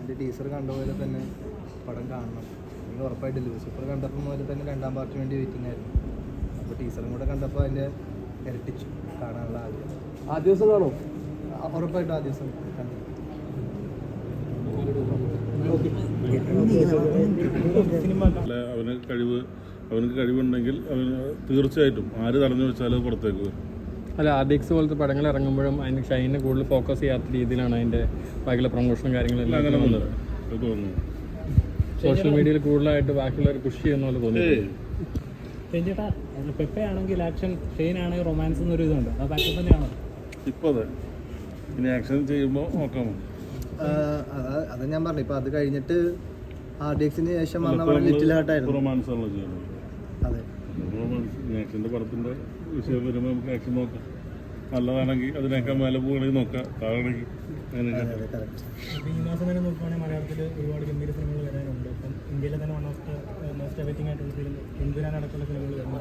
അതിന്റെ ടീസർ കണ്ട പോലെ തന്നെ പടം കാണണം. എനിക്ക് ഉറപ്പായിട്ട് ലൂസിഫർ കണ്ടപ്പോൾ മുതൽ തന്നെ രണ്ടാം പാർട്ടിന് വേണ്ടി വെയിറ്റിംഗ് ആയിരുന്നു. അപ്പോൾ ടീച്ചറും കൂടെ കണ്ടപ്പോൾ അതിന്റെ ഇരട്ടിച്ചു കാണാനുള്ള ആഗ്രഹം. ആ ദിവസം കാണോ? ഉറപ്പായിട്ട് ആ ദിവസം കണ്ടു അവന് കഴിവ് അവനക്ക് കഴിവുണ്ടെങ്കിൽ അവന് തീർച്ചയായിട്ടും ആര് തടഞ്ഞു വെച്ചാലും പുറത്തേക്ക് വരും. അല്ല ആർ ഡി എക്സ് പോലത്തെ പടങ്ങൾ ഇറങ്ങുമ്പോഴും അതിന് ഷൈനെ കൂടുതൽ ഫോക്കസ് ചെയ്യാത്ത രീതിയിലാണ് അതിന്റെ ബാക്കിയുള്ള പ്രൊമോഷനും കാര്യങ്ങളെല്ലാം തോന്നുന്നത് വന്നത്. വന്നത് തോന്നുന്നു. സോഷ്യൽ മീഡിയയിൽ കൂടുതലായിട്ട് ബാക്കിയുള്ളവർ പുഷ് ചെയ്യുന്ന പോലെ തോന്നി പെപ്പെ ആണെങ്കിൽ ആക്ഷൻ ഷെയ്ൻ ആണെങ്കിൽ റൊമാൻസ് എന്നൊരു ഇതുണ്ട്. അത് ബാക്കി തന്നെയാണോ? ഇപ്പൊ അതെ. ഇനി ആക്ഷൻ ചെയ്യുമ്പോൾ നോക്കാം. അത് അത് ഞാൻ പറഞ്ഞു. ഇപ്പൊ അത് കഴിഞ്ഞിട്ട് ആർ ഡി എക്സിന് ശേഷം വന്ന ലിറ്റിൽ ഹാർട്ടായിരുന്നു അതെ. ആക്ഷന്റെ പടത്തിന്റെ വിഷയം വരുമ്പോൾ നമുക്ക് ആക്ഷൻ നോക്കാം. നല്ലതാണെങ്കിൽ അതിനേക്കാൾ മേലെ പോവുകയാണെങ്കിൽ നോക്കാം. താഴെയാണെങ്കിൽ ഈ മാസം തന്നെ നോക്കുവാണെങ്കിൽ മലയാളത്തിൽ ഒരുപാട് ഗംഭീര സിനിമകൾ വരാനുണ്ട്. അപ്പം ഇന്ത്യയിലെ തന്നെ one of the most awaiting ആയിട്ടുള്ള ഫിലിം എമ്പുരാൻ അടക്കമുള്ള സിനിമകൾ വരുന്നു